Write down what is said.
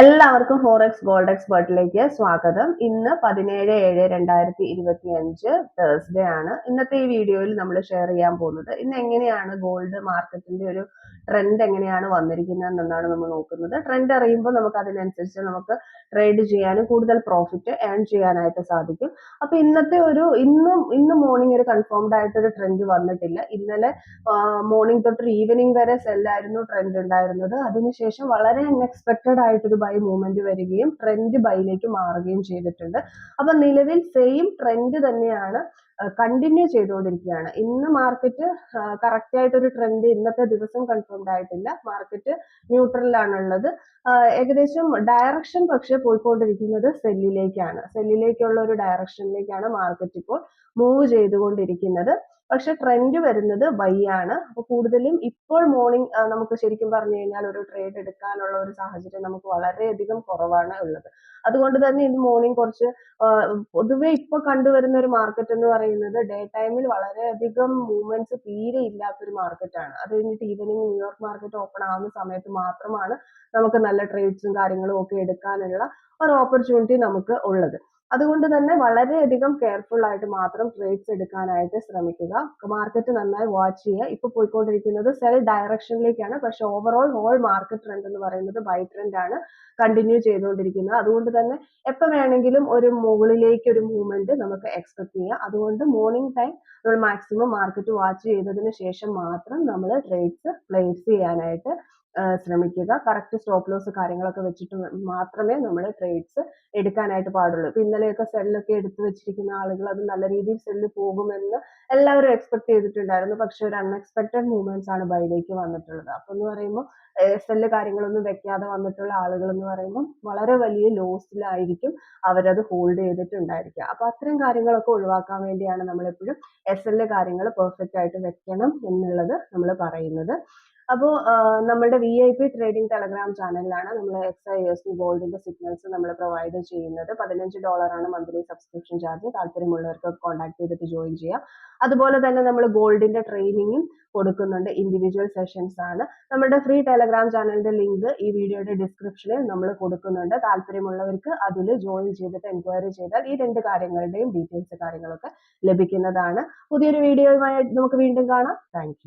എല്ലാവർക്കും forex gold എക്സ്പേർട്ടിലേക്ക് സ്വാഗതം. ഇന്ന് പതിനേഴ് ഏഴ് രണ്ടായിരത്തി ഇരുപത്തി അഞ്ച് തേഴ്സ്ഡേ ആണ്. ഇന്നത്തെ ഈ വീഡിയോയിൽ നമ്മൾ ഷെയർ ചെയ്യാൻ പോകുന്നത് ഇന്ന് എങ്ങനെയാണ് ഗോൾഡ് മാർക്കറ്റിന്റെ ഒരു ട്രെൻഡ് എങ്ങനെയാണ് വന്നിരിക്കുന്നത് എന്നാണ് നമ്മൾ നോക്കുന്നത്. ട്രെൻഡ് അറിയുമ്പോൾ നമുക്ക് അതിനനുസരിച്ച് നമുക്ക് ട്രേഡ് ചെയ്യാനും കൂടുതൽ പ്രോഫിറ്റ് ഏൺ ചെയ്യാനായിട്ട് സാധിക്കും. അപ്പൊ ഇന്നത്തെ ഒരു ഇന്നും ഇന്ന് മോർണിംഗ് ഒരു കൺഫേംഡ് ആയിട്ട് ഒരു ട്രെൻഡ് വന്നിട്ടില്ല. ഇന്നലെ മോർണിംഗ് തൊട്ട് ഈവനിങ് വരെ സെല്ലായിരുന്നു ട്രെൻഡ് ഉണ്ടായിരുന്നത്. അതിനുശേഷം വളരെ അൺഎക്സ്പെക്റ്റഡ് ആയിട്ടൊരു ബൈ മൂവ്മെന്റ് വരികയും ട്രെൻഡ് ബൈയിലേക്ക് മാറുകയും ചെയ്തിട്ടുണ്ട്. അപ്പൊ നിലവിൽ സെയിം ട്രെൻഡ് തന്നെയാണ് കണ്ടിന്യൂ ചെയ്തുകൊണ്ടിരിക്കുകയാണ്. ഇന്ന് മാർക്കറ്റ് കറക്റ്റ് ആയിട്ടൊരു ട്രെൻഡ് ഇന്നത്തെ ദിവസം കൺഫേംഡ് ആയിട്ടില്ല. മാർക്കറ്റ് ന്യൂട്രലാണുള്ളത് ഏകദേശം ഡയറക്ഷൻ പക്ഷെ പോയിക്കൊണ്ടിരിക്കുന്നത് സെല്ലിലേക്കാണ് സെല്ലിലേക്കുള്ള ഒരു ഡയറക്ഷനിലേക്കാണ് മാർക്കറ്റ് ഇപ്പോൾ മൂവ് ചെയ്തുകൊണ്ടിരിക്കുന്നത്. പക്ഷെ ട്രെൻഡ് വരുന്നത് ബൈ ആണ്. അപ്പൊ കൂടുതലും ഇപ്പോൾ മോർണിംഗ് നമുക്ക് ശരിക്കും പറഞ്ഞു കഴിഞ്ഞാൽ ഒരു ട്രേഡ് എടുക്കാനുള്ള ഒരു സാഹചര്യം നമുക്ക് വളരെയധികം കുറവാണ് ഉള്ളത്. അതുകൊണ്ട് തന്നെ ഇത് മോർണിംഗ് കുറച്ച് പൊതുവെ ഇപ്പൊ കണ്ടുവരുന്ന ഒരു മാർക്കറ്റ് എന്ന് പറയുന്നത് ഡേ ടൈമിൽ വളരെയധികം മൂവ്മെന്റ്സ് തീരെ ഇല്ലാത്തൊരു മാർക്കറ്റാണ് അത് കഴിഞ്ഞിട്ട് ഈവനിങ് ന്യൂയോർക്ക് മാർക്കറ്റ് ഓപ്പൺ ആവുന്ന സമയത്ത് മാത്രമാണ് നമുക്ക് നല്ല ട്രേഡ്സും കാര്യങ്ങളും ഒക്കെ എടുക്കാനുള്ള ഒരു ഓപ്പർച്യൂണിറ്റി നമുക്ക് ഉള്ളത്. അതുകൊണ്ട് തന്നെ വളരെയധികം കെയർഫുൾ ആയിട്ട് മാത്രം ട്രേഡ്സ് എടുക്കാനായിട്ട് ശ്രമിക്കുക. മാർക്കറ്റ് നന്നായി വാച്ച് ചെയ്യുക. ഇപ്പൊ പോയിക്കൊണ്ടിരിക്കുന്നത് സെൽ ഡയറക്ഷനിലേക്കാണ് പക്ഷെ ഓവറോൾ ഹോൾ മാർക്കറ്റ് ട്രെൻഡ് എന്ന് പറയുന്നത് ബൈ ട്രെൻഡ് ആണ്. കണ്ടിന്യൂ ചെയ്തുകൊണ്ടിരിക്കുന്നത്. അതുകൊണ്ട് തന്നെ എപ്പോൾ വേണമെങ്കിലും ഒരു മുകളിലേക്ക് ഒരു മൂവ്മെന്റ് നമുക്ക് എക്സ്പെക്ട് ചെയ്യാം. അതുകൊണ്ട് മോർണിംഗ് ടൈം നമ്മൾ മാക്സിമം മാർക്കറ്റ് വാച്ച് ചെയ്തതിന് ശേഷം മാത്രം നമ്മൾ ട്രേഡ്സ് പ്ലേസ് ചെയ്യാനായിട്ട് ശ്രമിക്കുക. കറക്റ്റ് സ്റ്റോപ്പ് ലോസ് കാര്യങ്ങളൊക്കെ വെച്ചിട്ട് മാത്രമേ നമ്മൾ ട്രേഡ്സ് എടുക്കാനായിട്ട് പാടുള്ളൂ. ഇപ്പൊ ഇന്നലെയൊക്കെ സെല്ലൊക്കെ എടുത്തു വെച്ചിരിക്കുന്ന ആളുകൾ അത് നല്ല രീതിയിൽ സെല്ല് പോകുമെന്ന് എല്ലാവരും എക്സ്പെക്ട് ചെയ്തിട്ടുണ്ടായിരുന്നു. പക്ഷെ ഒരു അൺഎക്സ്പെക്ടഡ് മൂവ്മെന്റ്സ് ആണ് ബൈലേക്ക് വന്നിട്ടുള്ളത്. അപ്പൊ എന്ന് പറയുമ്പോൾ സെല്ല് കാര്യങ്ങളൊന്നും വെക്കാതെ വന്നിട്ടുള്ള ആളുകൾ എന്ന് പറയുമ്പോൾ വളരെ വലിയ ലോസിലായിരിക്കും അവരത് ഹോൾഡ് ചെയ്തിട്ടുണ്ടായിരിക്കുക. അപ്പൊ അത്തരം കാര്യങ്ങളൊക്കെ ഒഴിവാക്കാൻ വേണ്ടിയാണ് നമ്മളെപ്പോഴും എസ് എൽ കാര്യങ്ങൾ പെർഫെക്റ്റ് ആയിട്ട് വെക്കണം എന്നുള്ളത് നമ്മൾ പറയുന്നത്. അപ്പോൾ നമ്മുടെ V I P trading Telegram ചാനലിലാണ് നമ്മൾ എക്സ് ഐ എസ് ഗോൾഡിന്റെ സിഗ്നൽസ് നമ്മൾ പ്രൊവൈഡ് ചെയ്യുന്നത്. പതിനഞ്ച് ഡോളറാണ് മന്ത്ലി സബ്സ്ക്രിപ്ഷൻ ചാർജ് താല്പര്യമുള്ളവർക്ക് കോൺടാക്ട് ചെയ്തിട്ട് ജോയിൻ ചെയ്യാം. അതുപോലെ തന്നെ നമ്മൾ ഗോൾഡിന്റെ ട്രെയിനിങ്ങും കൊടുക്കുന്നുണ്ട്. ഇൻഡിവിജ്വൽ സെഷൻസ് ആണ് നമ്മുടെ ഫ്രീ ടെലഗ്രാം ചാനലിന്റെ ലിങ്ക് ഈ വീഡിയോയുടെ ഡിസ്ക്രിപ്ഷനിൽ നമ്മൾ കൊടുക്കുന്നുണ്ട്. താല്പര്യമുള്ളവർക്ക് അതിൽ ജോയിൻ ചെയ്തിട്ട് എൻക്വയറി ചെയ്താൽ ഈ രണ്ട് കാര്യങ്ങളുടെയും ഡീറ്റെയിൽസ് കാര്യങ്ങളൊക്കെ ലഭിക്കുന്നതാണ്. പുതിയൊരു വീഡിയോയുമായി നമുക്ക് വീണ്ടും കാണാം. താങ്ക്